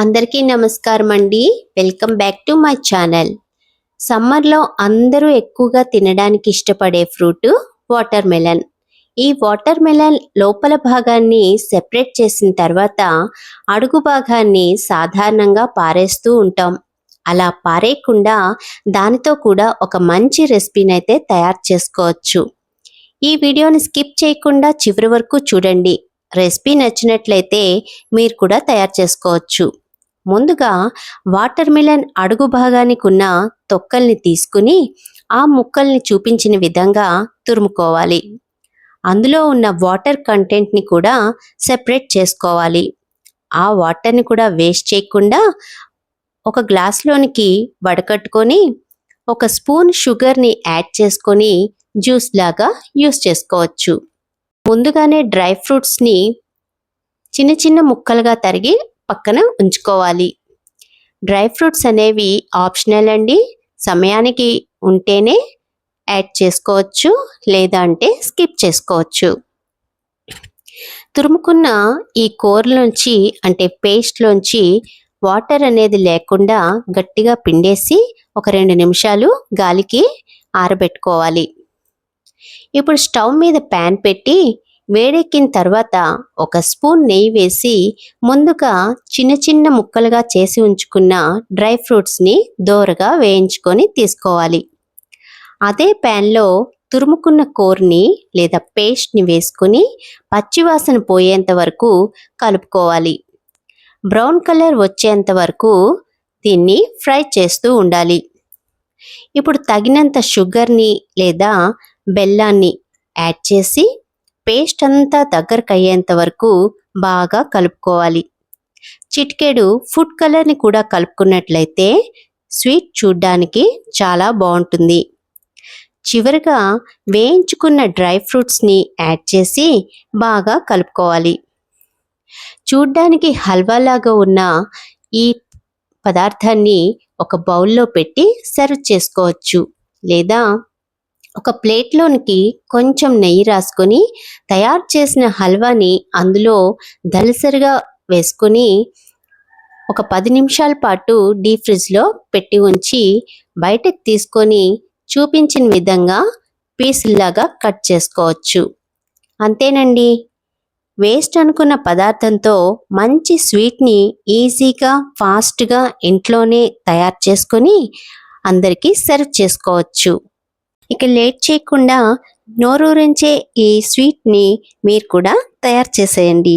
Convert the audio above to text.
అందరికీ నమస్కారం అండి welcome back to my channel. సమ్మర్లో అందరూ ఎక్కువగా తినడానికి ఇష్టపడే ఫ్రూట్ వాటర్ మెలన్ ఈ వాటర్ మెలన్ లోపల భాగాన్ని సెపరేట్ చేసిన తర్వాత అడుగు భాగాన్ని సాధారణంగా పారేస్తూ ఉంటాం. అలా పారేయకుండా దానితో కూడా ఒక మంచి రెసిపీని అయితే తయారు చేసుకోవచ్చు. ఈ వీడియోని స్కిప్ చేయకుండా చివరి వరకు చూడండి. రెసిపీ నచ్చినట్లయితే మీరు కూడా తయారు చేసుకోవచ్చు. ముందుగా వాటర్ మిలన్ అడుగు భాగానికి ఉన్న తొక్కల్ని తీసుకుని ఆ ముక్కల్ని చూపించిన విధంగా తురుముకోవాలి. అందులో ఉన్న వాటర్ కంటెంట్ని కూడా సెపరేట్ చేసుకోవాలి. ఆ వాటర్ని కూడా వేస్ట్ చేయకుండా ఒక గ్లాస్లోనికి వడకట్టుకొని ఒక స్పూన్ షుగర్ని యాడ్ చేసుకొని జ్యూస్ లాగా యూస్ చేసుకోవచ్చు. ముందుగానే డ్రై ఫ్రూట్స్ని చిన్న చిన్న ముక్కలుగా తరిగి పక్కన ఉంచుకోవాలి. డ్రై ఫ్రూట్స్ అనేవి ఆప్షనల్ అండి. సమయానికి ఉంటేనే యాడ్ చేసుకోవచ్చు లేదా అంటే స్కిప్ చేసుకోవచ్చు. తురుముకున్న ఈ కూరలోంచి అంటే పేస్ట్లోంచి వాటర్ అనేది లేకుండా గట్టిగా పిండేసి ఒక రెండు నిమిషాలు గాలికి ఆరబెట్టుకోవాలి. ఇప్పుడు స్టవ్ మీద ప్యాన్ పెట్టి వేడెక్కిన తర్వాత ఒక స్పూన్ నెయ్యి వేసి ముందుగా చిన్న చిన్న ముక్కలుగా చేసి ఉంచుకున్న డ్రై ఫ్రూట్స్ని దోరగా వేయించుకొని తీసుకోవాలి. అదే ప్యాన్లో తురుముకున్న కూరని లేదా పేస్ట్ని వేసుకుని పచ్చివాసన పోయేంత వరకు కలుపుకోవాలి. బ్రౌన్ కలర్ వచ్చేంత వరకు దీన్ని ఫ్రై చేస్తూ ఉండాలి. ఇప్పుడు తగినంత షుగర్ని లేదా బెల్లాన్ని యాడ్ చేసి పేస్ట్ అంతా దగ్గరకు అయ్యేంత వరకు బాగా కలుపుకోవాలి. చిటికెడు ఫుడ్ కలర్ని కూడా కలుపుకున్నట్లయితే స్వీట్ చూడ్డానికి చాలా బాగుంటుంది. చివరిగా వేయించుకున్న డ్రై ఫ్రూట్స్ని యాడ్ చేసి బాగా కలుపుకోవాలి. చూడ్డానికి హల్వాలాగా ఉన్న ఈ పదార్థాన్ని ఒక బౌల్లో పెట్టి సర్వ్ చేసుకోవచ్చు లేదా ఒక ప్లేట్లోనికి కొంచెం నెయ్యి రాసుకొని తయారు చేసిన హల్వాని అందులో దలసరిగా వేసుకొని ఒక పది నిమిషాల పాటు డీప్ ఫ్రిడ్జ్లో పెట్టి ఉంచి బయటకు తీసుకొని చూపించిన విధంగా పీసుల్లాగా కట్ చేసుకోవచ్చు. అంతేనండి. వేస్ట్ అనుకున్న పదార్థంతో మంచి స్వీట్ని ఈజీగా ఫాస్ట్గా ఇంట్లోనే తయారు చేసుకొని అందరికీ సర్వ్ చేసుకోవచ్చు. ఇక లేట్ చేయకుండా నోరూరించే ఈ స్వీట్ని మీరు కూడా తయారు చేసేయండి.